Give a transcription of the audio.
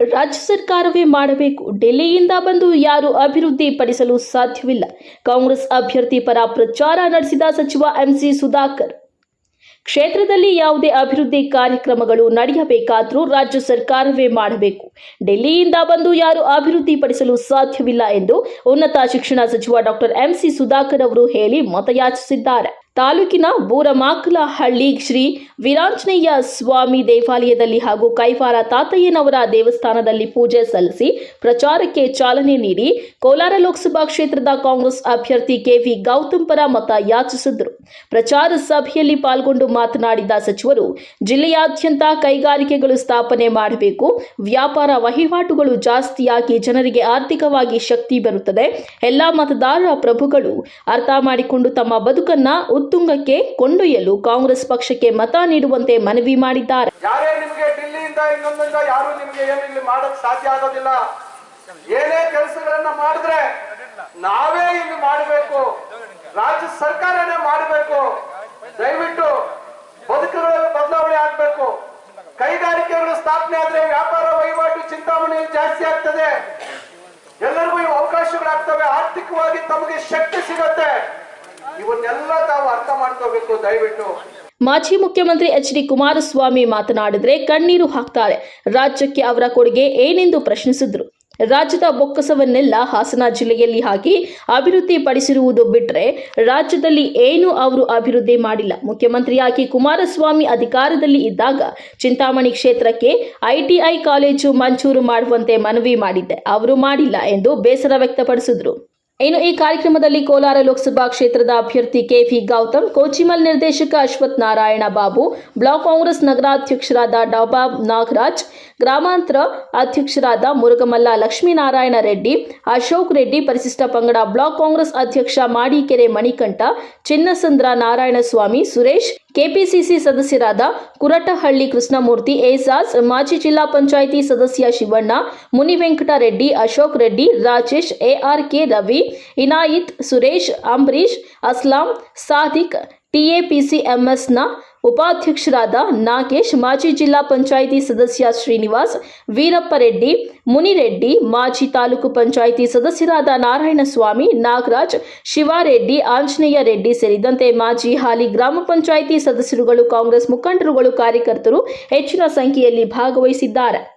ರಾಜ್ಯ ಸರ್ಕಾರವೇ ಮಾಡಬೇಕು. ಡೆಲ್ಲಿಯಿಂದ ಬಂದು ಯಾರು ಅಭಿವೃದ್ಧಿ ಪಡಿಸಲು ಸಾಧ್ಯವಿಲ್ಲ. ಕಾಂಗ್ರೆಸ್ ಅಭ್ಯರ್ಥಿ ಪರ ಪ್ರಚಾರ ನಡೆಸಿದ ಸಚಿವ ಎಂಸಿ ಸುಧಾಕರ್. ಕ್ಷೇತ್ರದಲ್ಲಿ ಯಾವುದೇ ಅಭಿವೃದ್ಧಿ ಕಾರ್ಯಕ್ರಮಗಳು ನಡೆಯಬೇಕಾದರೂ ರಾಜ್ಯ ಸರ್ಕಾರವೇ ಮಾಡಬೇಕು. ಡೆಲ್ಲಿಯಿಂದ ಬಂದು ಯಾರು ಅಭಿವೃದ್ಧಿ ಪಡಿಸಲು ಸಾಧ್ಯವಿಲ್ಲ ಎಂದು ಉನ್ನತ ಶಿಕ್ಷಣ ಸಚಿವ ಡಾಕ್ಟರ್ ಎಂಸಿ ಸುಧಾಕರ್ ಅವರು ಹೇಳಿ ಮತಯಾಚಿಸಿದ್ದಾರೆ. ತಾಲೂಕಿನ ಬೂರಮಾಕಲಹಳ್ಳಿ ಶ್ರೀ ವೀರಾಂಜನೇಯ ಸ್ವಾಮಿ ದೇವಾಲಯದಲ್ಲಿ ಹಾಗೂ ಕೈಫಾರ ತಾತಯ್ಯನವರ ದೇವಸ್ಥಾನದಲ್ಲಿ ಪೂಜೆ ಸಲ್ಲಿಸಿ ಪ್ರಚಾರಕ್ಕೆ ಚಾಲನೆ ನೀಡಿ ಕೋಲಾರ ಲೋಕಸಭಾ ಕ್ಷೇತ್ರದ ಕಾಂಗ್ರೆಸ್ ಅಭ್ಯರ್ಥಿ ಕೆವಿ ಗೌತಮ್ ಪರ ಮತ ಯಾಚಿಸಿದರು. ಪ್ರಚಾರ ಸಭೆಯಲ್ಲಿ ಪಾಲ್ಗೊಂಡು ಮಾತನಾಡಿದ ಸಚಿವರು, ಜಿಲ್ಲೆಯಾದ್ಯಂತ ಕೈಗಾರಿಕೆಗಳು ಸ್ಥಾಪನೆ ಮಾಡಬೇಕು. ವ್ಯಾಪಾರ ವಹಿವಾಟುಗಳು ಜಾಸ್ತಿಯಾಗಿ ಜನರಿಗೆ ಆರ್ಥಿಕವಾಗಿ ಶಕ್ತಿ ಬರುತ್ತದೆ. ಎಲ್ಲ ಮತದಾರ ಪ್ರಭುಗಳು ಅರ್ಥ ಮಾಡಿಕೊಂಡು ತಮ್ಮ ಬದುಕನ್ನ ಉತ್ತುಂಗಕ್ಕೆ ಕೊಂಡೊಯ್ಯಲು ಕಾಂಗ್ರೆಸ್ ಪಕ್ಷಕ್ಕೆ ಮತ ನೀಡುವಂತೆ ಮನವಿ ಮಾಡಿದ್ದಾರೆ. ಯಾರೇ ನಿಮಗೆ ಯಾರು ನಿಮಗೆ ಏನು ಇಲ್ಲಿ ಸಾಧ್ಯ ಆಗೋದಿಲ್ಲ. ಏನೇ ಕೆಲಸಗಳನ್ನ ಮಾಡಿದ್ರೆ ನಾವೇ ಇಲ್ಲಿ ಮಾಡಬೇಕು. ರಾಜ್ಯ ಸರ್ಕಾರನೇ ಮಾಡಬೇಕು. ದಯವಿಟ್ಟು ಬದುಕುಗಳಲ್ಲಿ ಬದಲಾವಣೆ ಆಗ್ಬೇಕು. ಕೈಗಾರಿಕೆಗಳು ಸ್ಥಾಪನೆ ಆದ್ರೆ ವ್ಯಾಪಾರ ವಹಿವಾಟು ಚಿಂತಾಮಣಿ ಜಾಸ್ತಿ ಆಗ್ತದೆ. ಎಲ್ಲರಿಗೂ ಅವಕಾಶಗಳಾಗ್ತವೆ. ಆರ್ಥಿಕವಾಗಿ ತಮಗೆ ಶಕ್ತಿ ಸಿಗತ್ತೆ. ಇವನ್ನೆಲ್ಲ ತಾವು ಅರ್ಥ ಮಾಡ್ಕೋಬೇಕು, ದಯವಿಟ್ಟು. ಮಾಜಿ ಮುಖ್ಯಮಂತ್ರಿ ಎಚ್ ಡಿ ಕುಮಾರಸ್ವಾಮಿ ಮಾತನಾಡಿದ್ರೆ ಕಣ್ಣೀರು ಹಾಕ್ತಾರೆ. ರಾಜ್ಯಕ್ಕೆ ಅವರ ಕೊಡುಗೆ ಏನೆಂದು ಪ್ರಶ್ನಿಸಿದ್ರು. ರಾಜ್ಯದ ಬೊಕ್ಕಸವನ್ನೆಲ್ಲ ಹಾಸನ ಜಿಲ್ಲೆಯಲ್ಲಿ ಹಾಕಿ ಅಭಿವೃದ್ಧಿ ಪಡಿಸಿರುವುದು ಬಿಟ್ರೆ ರಾಜ್ಯದಲ್ಲಿ ಏನು ಅವರು ಅಭಿವೃದ್ಧಿ ಮಾಡಿಲ್ಲ. ಮುಖ್ಯಮಂತ್ರಿಯಾಗಿ ಕುಮಾರಸ್ವಾಮಿ ಅಧಿಕಾರದಲ್ಲಿ ಇದ್ದಾಗ ಚಿಂತಾಮಣಿ ಕ್ಷೇತ್ರಕ್ಕೆ ಐಟಿಐ ಕಾಲೇಜು ಮಂಜೂರು ಮಾಡುವಂತೆ ಮನವಿ ಮಾಡಿದ್ದೆ. ಅವರು ಮಾಡಿಲ್ಲ ಎಂದು ಬೇಸರ ವ್ಯಕ್ತಪಡಿಸಿದ್ರು. ಇನ್ನು ಈ ಕಾರ್ಯಕ್ರಮದಲ್ಲಿ ಕೋಲಾರ ಲೋಕಸಭಾ ಕ್ಷೇತ್ರದ ಅಭ್ಯರ್ಥಿ ಕೆಫಿ ಗೌತಮ್, ಕೋಚಿಮಲ್ ನಿರ್ದೇಶಕ ಅಶ್ವಥ್ ನಾರಾಯಣ ಬಾಬು, ಬ್ಲಾಕ್ ಕಾಂಗ್ರೆಸ್ ನಗರಾಧ್ಯಕ್ಷರಾದ ಡಾಬಾಬ್ ನಾಗರಾಜ್, ಗ್ರಾಮಾಂತರ ಅಧ್ಯಕ್ಷರಾದ ಮುರುಗಮಲ್ಲ ಲಕ್ಷ್ಮೀನಾರಾಯಣ ರೆಡ್ಡಿ, ಅಶೋಕ್ ರೆಡ್ಡಿ, ಪರಿಶಿಷ್ಟ ಪಂಗಡ ಬ್ಲಾಕ್ ಕಾಂಗ್ರೆಸ್ ಅಧ್ಯಕ್ಷ ಮಾಡಿಕೆರೆ ಮಣಿಕಂಠ, ಚಿನ್ನಸಂದ್ರ ನಾರಾಯಣಸ್ವಾಮಿ, ಸುರೇಶ್ ಕೆಪಿಸಿಸಿ ಸದಸ್ಯರಾದ ಕುರಟಹಳ್ಳಿ ಕೃಷ್ಣಮೂರ್ತಿ ಏಸಾಸ್ ಮಾಜಿ ಜಿಲ್ಲಾ ಪಂಚಾಯಿತಿ ಸದಸ್ಯ ಶಿವಣ್ಣ ಮುನಿವೆಂಕಟರೆಡ್ಡಿ ಅಶೋಕ್ ರೆಡ್ಡಿ, ರಾಜೇಶ್ ಎಆರ್ಕೆ ರವಿ, ಇನಾಯಿತ್, ಸುರೇಶ್ ಅಂಬರೀಶ್ ಅಸ್ಲಾಂ, ಸಾದಿಕ್ ಟಿಎಪಿಸಿಎಂಎಸ್ನ ಉಪಾಧ್ಯಕ್ಷರಾದ ನಾಗೇಶ್, ಮಾಜಿ ಜಿಲ್ಲಾ ಪಂಚಾಯಿತಿ ಸದಸ್ಯ ಶ್ರೀನಿವಾಸ್, ವೀರಪ್ಪ ರೆಡ್ಡಿ, ಮುನಿರೆಡ್ಡಿ, ಮಾಜಿ ತಾಲೂಕು ಪಂಚಾಯಿತಿ ಸದಸ್ಯರಾದ ನಾರಾಯಣಸ್ವಾಮಿ, ನಾಗರಾಜ್, ಶಿವಾರೆಡ್ಡಿ, ಆಂಜನೇಯ ರೆಡ್ಡಿ ಸೇರಿದಂತೆ ಮಾಜಿ ಹಾಲಿ ಗ್ರಾಮ ಪಂಚಾಯಿತಿ ಸದಸ್ಯರುಗಳು, ಕಾಂಗ್ರೆಸ್ ಮುಖಂಡರುಗಳು, ಕಾರ್ಯಕರ್ತರು ಹೆಚ್ಚಿನ ಸಂಖ್ಯೆಯಲ್ಲಿ ಭಾಗವಹಿಸಿದ್ದಾರೆ.